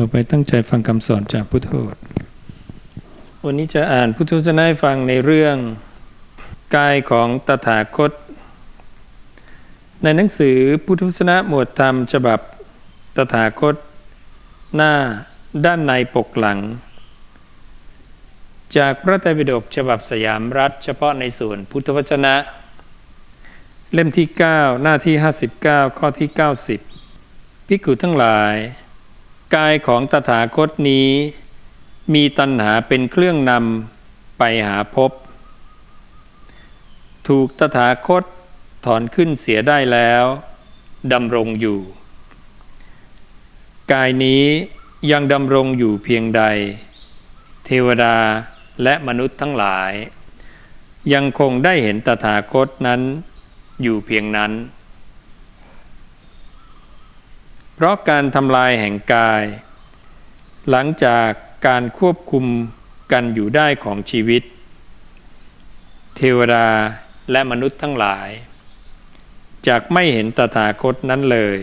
ต่อไปตั้งใจฟังคำสอนจากพุทโธวันนี้จะอ่านพุทธวจนะให้ฟังในเรื่องกายของตถาคต ในหนังสือพุทธวจนะหมวดธรรมฉบับตถาคต หน้าด้านในปกหลัง จากพระไตรปิฎกฉบับสยามรัฐ เฉพาะในส่วนพุทธวจนะ เล่มที่ 9 หน้าที่ 59 ข้อที่ 90ภิกุทั้งหลาย กายของตถาคตนี้ มีตัณหาเป็นเครื่องนำไปหาภพถูกตถาคตถอนขึ้นเสียได้แล้วดำรงอยู่ กายนี้ยังดำรงอยู่เพียงใด เทวดาและมนุษย์ทั้งหลาย ยังคงได้เห็นตถาคตนั้นอยู่เพียงนั้น เพราะการทำลายแห่งกาย หลังจากการควบคุมกันอยู่ได้ของชีวิต เทวดาและมนุษย์ทั้งหลาย จากไม่เห็นตถาคตนั้นเลย